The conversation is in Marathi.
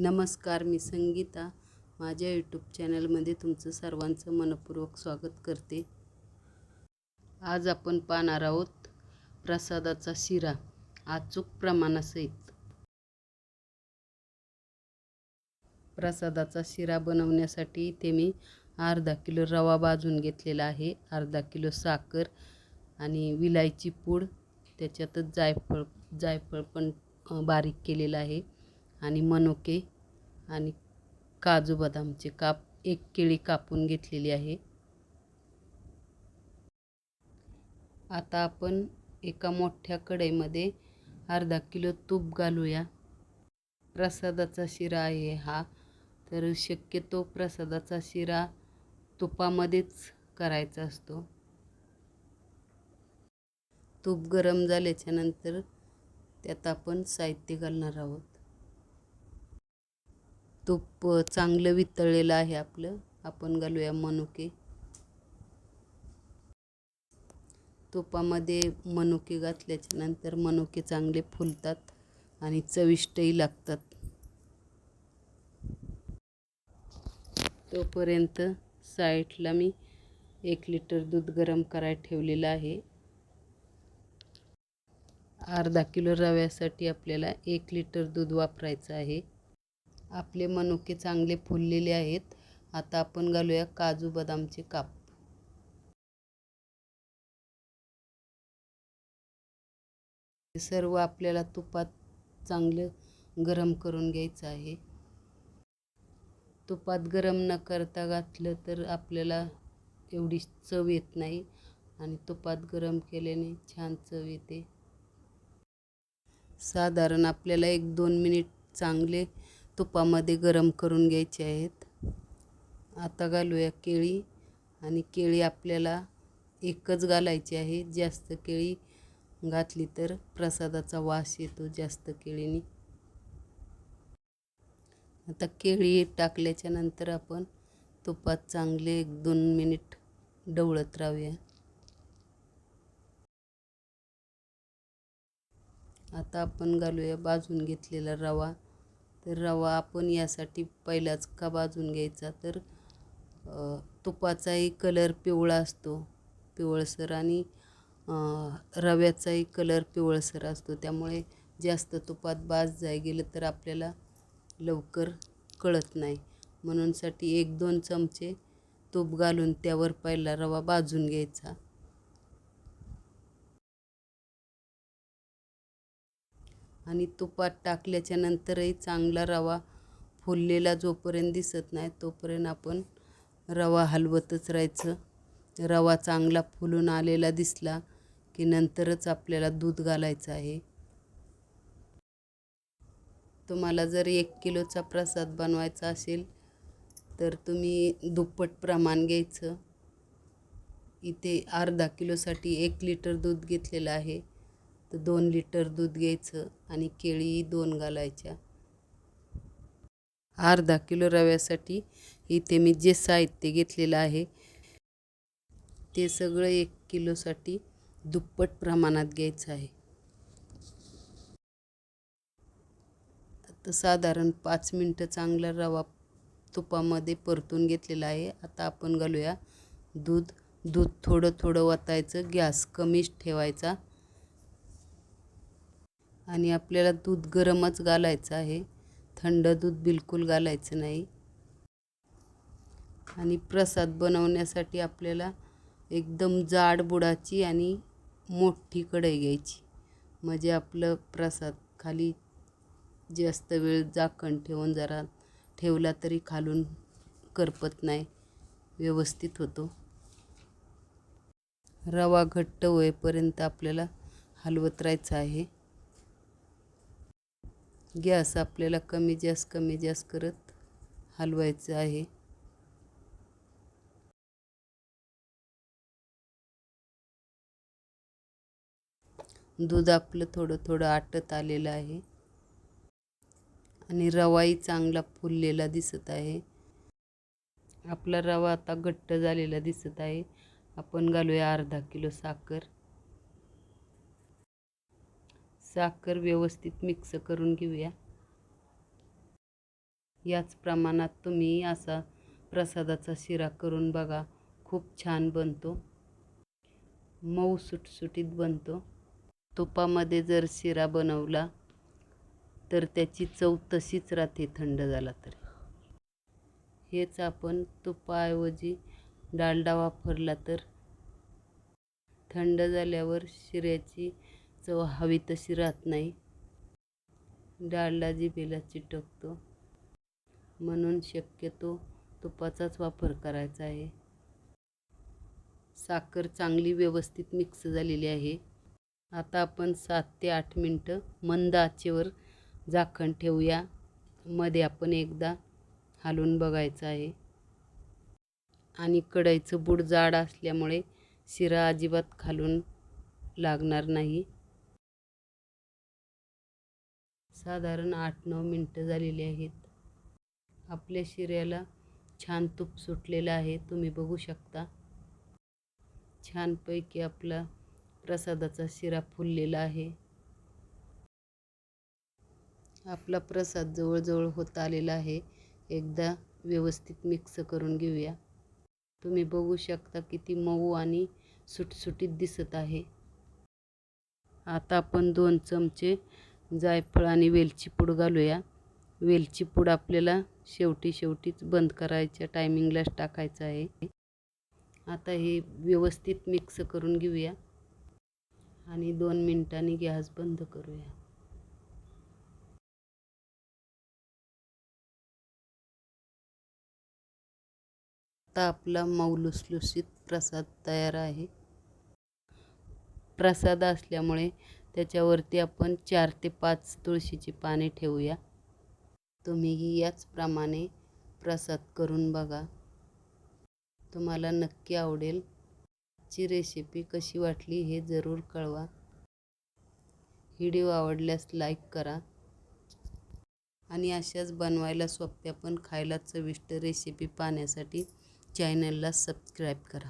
नमस्कार मी संगीता. माझ्या यूट्यूब चॅनलमध्ये तुमचं सर्वांचं मनपूर्वक स्वागत करते. आज आपण पाहणार आहोत प्रसादाचा शिरा अचूक प्रमाणासहित. प्रसादाचा शिरा बनवण्यासाठी इथे मी अर्धा किलो रवा भाजून घेतलेला आहे. अर्धा किलो साखर आणि विलायची पूड त्याच्यातच जायफळ जायफळ पण बारीक केलेलं आहे. आणि मनुके आणि काजू बदामचे काप एक केळी कापून घेतलेली आहे. आता आपण एका मोठ्या कढईमध्ये अर्धा किलो तूप घालूया. प्रसादाचा शिरा आहे हा तर शक्यतो प्रसादाचा शिरा तुपामध्येच करायचा असतो. तूप गरम झाल्याच्यानंतर त्यात आपण साहित्य घालणार आहोत. तूप चांगलं वितळलेलं आहे आपलं. आपण घालूया मनुके. तुपामध्ये मनुके घातल्याच्या नंतर मनुके चांगले फुलतात आणि चविष्टही लागतात. तोपर्यंत साईडला मी एक लिटर दूध गरम करायला ठेवलेलं आहे. अर्धा किलो रव्यासाठी आपल्याला एक लिटर दूध वापरायचं आहे. आपले मनुके चांगले फुललेले आहेत. आता आपण घालूया काजू बदामचे काप. हे सर्व आपल्याला तुपात चांगलं गरम करून घ्यायचं आहे. तुपात गरम न करता घातलं तर आपल्याला एवढी चव येत नाही आणि तुपात गरम केल्याने छान चव येते. साधारण आपल्याला एक दोन मिनिट चांगले तुपामध्ये गरम करून घ्यायचे आहेत. आता घालूया केळी आणि केळी आपल्याला एकच घालायची आहे. जास्त केळी घातली तर प्रसादाचा वास येतो जास्त केळीने. आता केळी टाकल्याच्या नंतर आपण तुपात चांगले एक दोन मिनिट ढवळत राहूया. आता आपण घालूया भाजून घेतलेला रवा. तर रवा आपण यासाठी पहिलाच का भाजून घ्यायचा? तर तुपाचाही कलर पिवळा असतो पिवळसर आणि रव्याचाही कलर पिवळसर असतो. त्यामुळे जास्त तुपात भाज जाय गेलं तर आपल्याला लवकर कळत नाही. म्हणूनसाठी एक दोन चमचे तूप घालून त्यावर पहिला रवा भाजून घ्यायचा. आणि तुपात टाकल्याच्या नंतरही चांगला रवा फुललेला जोपर्यंत दिसत नाही तोपर्यंत आपण रवा हलवतच राहायचं. रवा चांगला फुलून आलेला दिसला की नंतरच आपल्याला दूध घालायचं आहे. तुम्हाला जर एक किलोचा प्रसाद बनवायचा असेल तर तुम्ही दुप्पट प्रमाण घ्यायचं. इथे अर्धा किलोसाठी एक लिटर दूध घेतलेलं आहे. तर दोन लिटर दूध घ्यायचं आणि केळी दोन घालायच्या. अर्धा किलो रव्यासाठी इथे मी जे साहित्य घेतलेलं आहे ते सगळं एक किलोसाठी दुप्पट प्रमाणात घ्यायचं आहे. आता साधारण पाच मिनटं चांगला रवा तुपामध्ये परतून घेतलेला आहे. आता आपण घालूया दूध. दूध थोडं थोडं वतायचं गॅस कमीच ठेवायचा. आणि आपल्याला दूध गरमच घालायचं आहे. थंड दूध बिलकुल घालायचं नाही. आणि प्रसाद बनवण्यासाठी आपल्याला एकदम जाड बुडाची आणि मोठी कढई घ्यायची. म्हणजे आपलं प्रसाद खाली जास्त वेळ झाकण ठेवून जरा ठेवला तरी खालून करपत नाही व्यवस्थित होतो. रवा घट्ट होईपर्यंत आपल्याला हलवत राहायचं आहे. गॅस आपल्याला कमी जास्त कमी जास्त करत हलवायचं आहे. दूध आपलं थोडं थोडं आटत आलेलं आहे. आणि रवाही चांगला फुललेला दिसत आहे. आपला रवा आता घट्ट झालेला दिसत आहे. आपण घालूया अर्धा किलो साखर. साखर व्यवस्थित मिक्स करून घेऊया. याच प्रमाणात तुम्ही असा प्रसादाचा शिरा करून बघा खूप छान बनतो. मऊ सुटसुटीत बनतो. तुपामध्ये जर शिरा बनवला तर त्याची चव तशीच राहते थंड झाला तरी. हेच आपण तुपाऐवजी डालडा वापरला तर. थंड झाल्यावर शिऱ्याची चव हवी तशी राहत नाही. डालडा जिभेला चिटकतो म्हणून शक्यतो तुपाचाच वापर करायचा आहे. साखर चांगली व्यवस्थित मिक्स झालेली आहे. आता आपण सात ते आठ मिनटं मंद आचेवर झाकण ठेवूया. मध्ये आपण एकदा हलवून बघायचं आहे. आणि कढईचं बूड जाड असल्यामुळे शिरा अजिबात खालून लागणार नाही. साधारण आठ नऊ मिनटं झालेली आहेत. आपल्या शिऱ्याला छान तूप सुटलेलं आहे. तुम्ही बघू शकता. छानपैकी आपला प्रसादाचा शिरा फुललेला आहे. आपला प्रसाद जवळजवळ होत आलेला आहे. एकदा व्यवस्थित मिक्स करून घेऊया. तुम्ही बघू शकता किती मऊ आणि सुटसुटीत दिसत आहे. आता आपण दोन चमचे जायफळ आणि वेलची पूड घालूया. वेलची पूड आपल्याला शेवटी शेवटीच बंद करायच्या टायमिंगलाच टाकायचं आहे. आता हे व्यवस्थित मिक्स करून घेऊया. आणि दोन मिनटांनी गॅस बंद करूया. आता आपला मौलुसलुसीत प्रसाद तयार आहे. प्रसाद असल्यामुळे त्याच्यावरती आपण चार ते पाच तुळशीची पाने ठेवूया. तुम्हीही याचप्रमाणे प्रसाद करून बघा. तुम्हाला नक्की आवडेल. ची रेसिपी कशी वाटली हे जरूर कळवा. व्हिडिओ आवडल्यास लाईक करा. आणि अशाच बनवायला सोप्या पण खायला चविष्ट रेसिपी पाहण्यासाठी चॅनलला सबस्क्राईब करा.